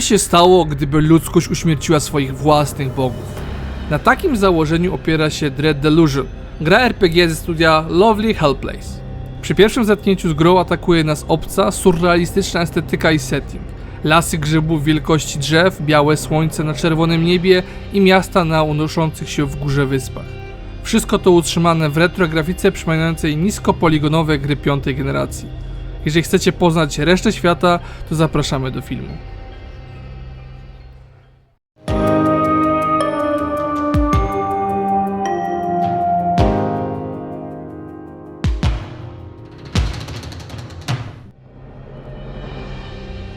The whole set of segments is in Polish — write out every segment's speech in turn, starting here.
by się stało, gdyby ludzkość uśmierciła swoich własnych bogów? Na takim założeniu opiera się Dread Delusion, gra RPG ze studia Lovely Hellplace. Przy pierwszym zetknięciu z grą atakuje nas obca, surrealistyczna estetyka i setting. Lasy grzybów wielkości drzew, białe słońce na czerwonym niebie i miasta na unoszących się w górze wyspach. Wszystko to utrzymane w retro grafice przypominającej niskopoligonowe gry piątej generacji. Jeżeli chcecie poznać resztę świata, to zapraszamy do filmu.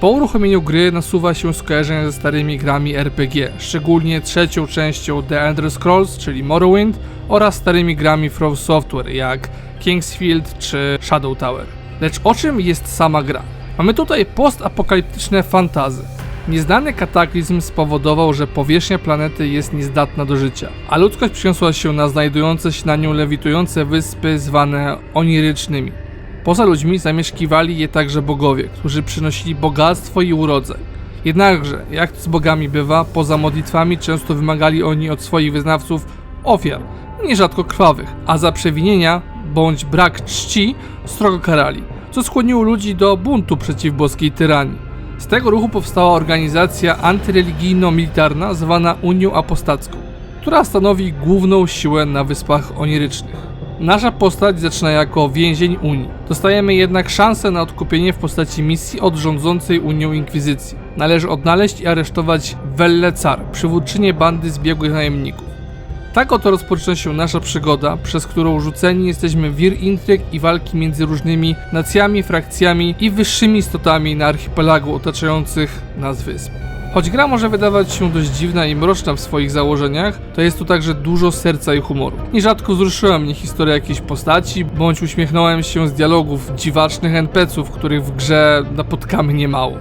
Po uruchomieniu gry nasuwa się skojarzenie ze starymi grami RPG, szczególnie trzecią częścią The Elder Scrolls, czyli Morrowind, oraz starymi grami From Software, jak Kingsfield czy Shadow Tower. Lecz o czym jest sama gra? Mamy tutaj postapokaliptyczne fantazy. Nieznany kataklizm spowodował, że powierzchnia planety jest niezdatna do życia, a ludzkość przyniosła się na znajdujące się na nią lewitujące wyspy zwane onirycznymi. Poza ludźmi zamieszkiwali je także bogowie, którzy przynosili bogactwo i urodzaj. Jednakże, jak z bogami bywa, poza modlitwami często wymagali oni od swoich wyznawców ofiar, nierzadko krwawych, a za przewinienia bądź brak czci strogo karali, co skłoniło ludzi do buntu przeciw boskiej tyranii. Z tego ruchu powstała organizacja antyreligijno-militarna zwana Unią Apostacką, która stanowi główną siłę na Wyspach Onirycznych. Nasza postać zaczyna jako więzień Unii. Dostajemy jednak szansę na odkupienie w postaci misji od rządzącej Unią Inkwizycji. Należy odnaleźć i aresztować Welle Car, przywódczynię bandy zbiegłych najemników. Tak oto rozpoczyna się nasza przygoda, przez którą rzuceni jesteśmy wir intryg i walki między różnymi nacjami, frakcjami i wyższymi istotami na archipelagu otaczających nas wysp. Choć gra może wydawać się dość dziwna i mroczna w swoich założeniach, to jest tu także dużo serca i humoru. Nierzadko wzruszyła mnie historia jakiejś postaci, bądź uśmiechnąłem się z dialogów dziwacznych NPC-ów, których w grze napotkamy niemało.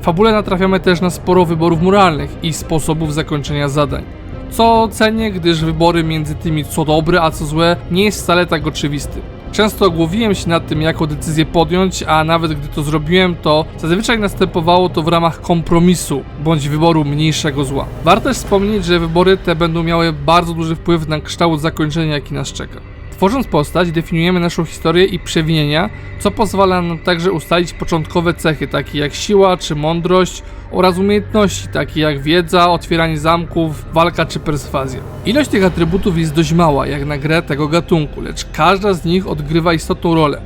W fabule natrafiamy też na sporo wyborów moralnych i sposobów zakończenia zadań. Co cenię, gdyż wybory między tymi co dobre, a co złe nie jest wcale tak oczywisty. Często głowiłem się nad tym, jaką decyzję podjąć, a nawet gdy to zrobiłem, to zazwyczaj następowało to w ramach kompromisu bądź wyboru mniejszego zła. Warto też wspomnieć, że wybory te będą miały bardzo duży wpływ na kształt zakończenia, jaki nas czeka. Tworząc postać, definiujemy naszą historię i przewinienia, co pozwala nam także ustalić początkowe cechy, takie jak siła czy mądrość, oraz umiejętności, takie jak wiedza, otwieranie zamków, walka czy perswazja. Ilość tych atrybutów jest dość mała, jak na grę tego gatunku, lecz każda z nich odgrywa istotną rolę,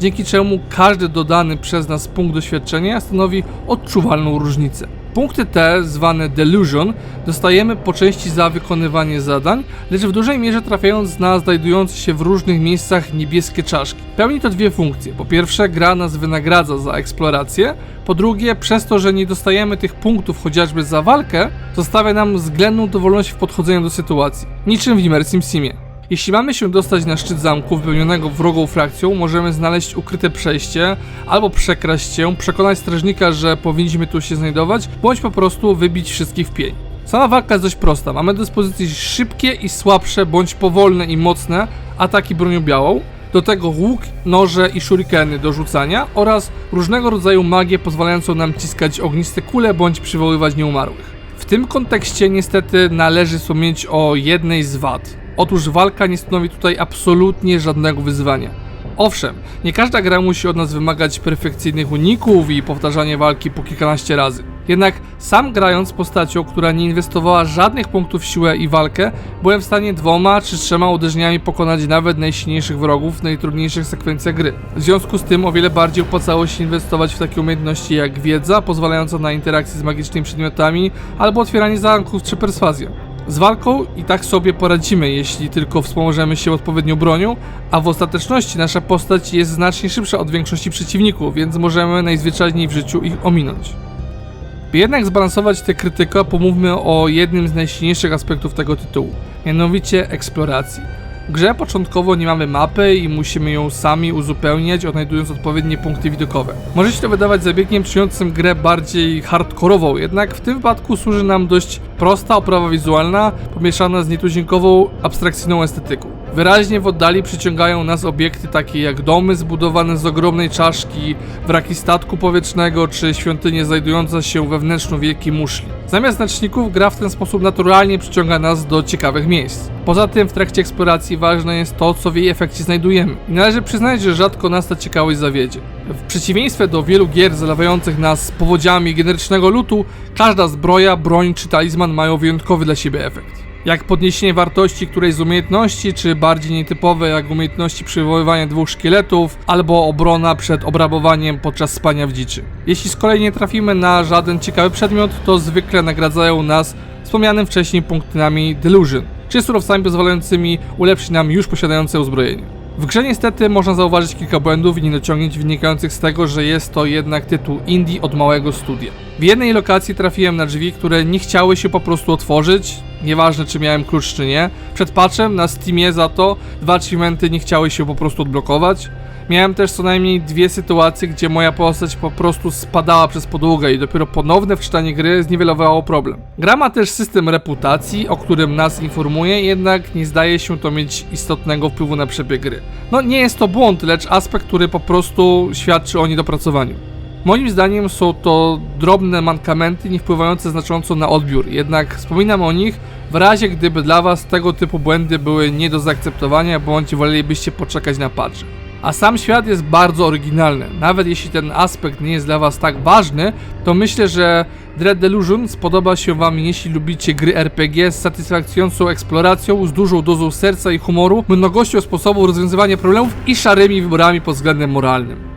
dzięki czemu każdy dodany przez nas punkt doświadczenia stanowi odczuwalną różnicę. Punkty te, zwane Delusion, dostajemy po części za wykonywanie zadań, lecz w dużej mierze trafiając na znajdujące się w różnych miejscach niebieskie czaszki. Pełni to dwie funkcje. Po pierwsze, gra nas wynagradza za eksplorację, po drugie, przez to, że nie dostajemy tych punktów chociażby za walkę, zostawia nam względną dowolność w podchodzeniu do sytuacji. Niczym w Immersim Simie. Jeśli mamy się dostać na szczyt zamku wypełnionego wrogą frakcją, możemy znaleźć ukryte przejście, albo przekraść się, przekonać strażnika, że powinniśmy tu się znajdować, bądź po prostu wybić wszystkich w pień. Sama walka jest dość prosta. Mamy do dyspozycji szybkie i słabsze, bądź powolne i mocne ataki bronią białą, do tego łuk, noże i shurikeny do rzucania oraz różnego rodzaju magię pozwalającą nam ciskać ogniste kule bądź przywoływać nieumarłych. W tym kontekście niestety należy wspomnieć o jednej z wad. Otóż walka nie stanowi tutaj absolutnie żadnego wyzwania. Owszem, nie każda gra musi od nas wymagać perfekcyjnych uników i powtarzania walki po kilkanaście razy. Jednak sam grając postacią, która nie inwestowała żadnych punktów w siłę i walkę, byłem w stanie dwoma czy trzema uderzeniami pokonać nawet najsilniejszych wrogów w najtrudniejszych sekwencjach gry. W związku z tym o wiele bardziej opłacało się inwestować w takie umiejętności jak wiedza, pozwalająca na interakcję z magicznymi przedmiotami, albo otwieranie zamków czy perswazja. Z walką i tak sobie poradzimy, jeśli tylko wspomożemy się odpowiednią bronią, a w ostateczności nasza postać jest znacznie szybsza od większości przeciwników, więc możemy najzwyczajniej w życiu ich ominąć. By jednak zbalansować tę krytykę, pomówmy o jednym z najsilniejszych aspektów tego tytułu, mianowicie eksploracji. W grze początkowo nie mamy mapy i musimy ją sami uzupełniać, odnajdując odpowiednie punkty widokowe. Może się to wydawać zabiegiem czyniącym grę bardziej hardkorową, jednak w tym wypadku służy nam dość prosta oprawa wizualna, pomieszana z nietuzinkową, abstrakcyjną estetyką. Wyraźnie w oddali przyciągają nas obiekty takie jak domy zbudowane z ogromnej czaszki, wraki statku powietrznego czy świątynie znajdująca się we wnętrzu wielkiej muszli. Zamiast znaczników gra w ten sposób naturalnie przyciąga nas do ciekawych miejsc. Poza tym w trakcie eksploracji ważne jest to, co w jej efekcie znajdujemy. I należy przyznać, że rzadko nas ta ciekawość zawiedzie. W przeciwieństwie do wielu gier zalewających nas powodziami generycznego lutu, każda zbroja, broń czy talizman mają wyjątkowy dla siebie efekt. Jak podniesienie wartości którejś z umiejętności, czy bardziej nietypowe jak umiejętności przywoływania dwóch szkieletów, albo obrona przed obrabowaniem podczas spania w dziczy. Jeśli z kolei nie trafimy na żaden ciekawy przedmiot, to zwykle nagradzają nas wspomnianym wcześniej punktami Delusion, czy surowcami pozwalającymi ulepszyć nam już posiadające uzbrojenie. W grze niestety można zauważyć kilka błędów i niedociągnięć wynikających z tego, że jest to jednak tytuł indie od małego studia. W jednej lokacji trafiłem na drzwi, które nie chciały się po prostu otworzyć, nieważne czy miałem klucz czy nie. Przed patchem na Steamie za to dwa achievementy nie chciały się po prostu odblokować. Miałem też co najmniej dwie sytuacje, gdzie moja postać po prostu spadała przez podłogę i dopiero ponowne wczytanie gry zniwelowało problem. Gra ma też system reputacji, o którym nas informuje, jednak nie zdaje się to mieć istotnego wpływu na przebieg gry. No nie jest to błąd, lecz aspekt, który po prostu świadczy o niedopracowaniu. Moim zdaniem są to drobne mankamenty nie wpływające znacząco na odbiór, jednak wspominam o nich w razie gdyby dla Was tego typu błędy były nie do zaakceptowania bądź wolelibyście poczekać na patch. A sam świat jest bardzo oryginalny. Nawet jeśli ten aspekt nie jest dla Was tak ważny, to myślę, że Dread Delusion spodoba się Wam, jeśli lubicie gry RPG z satysfakcjonującą eksploracją, z dużą dozą serca i humoru, mnogością sposobów rozwiązywania problemów i szarymi wyborami pod względem moralnym.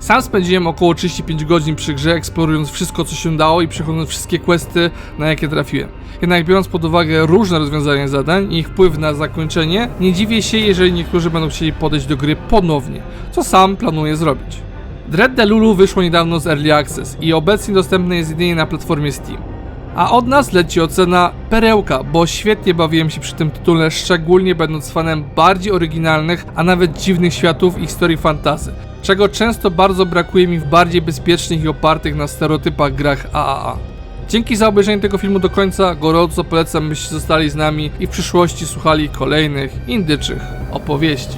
Sam spędziłem około 35 godzin przy grze, eksplorując wszystko co się dało i przechodząc wszystkie questy, na jakie trafiłem. Jednak biorąc pod uwagę różne rozwiązania zadań i ich wpływ na zakończenie, nie dziwię się, jeżeli niektórzy będą chcieli podejść do gry ponownie, co sam planuję zrobić. Dread Delulu wyszło niedawno z Early Access i obecnie dostępne jest jedynie na platformie Steam. A od nas leci ocena perełka, bo świetnie bawiłem się przy tym tytule, szczególnie będąc fanem bardziej oryginalnych, a nawet dziwnych światów i historii fantazy, czego często bardzo brakuje mi w bardziej bezpiecznych i opartych na stereotypach grach AAA. Dzięki za obejrzenie tego filmu do końca, gorąco polecam byście zostali z nami i w przyszłości słuchali kolejnych indyczych opowieści.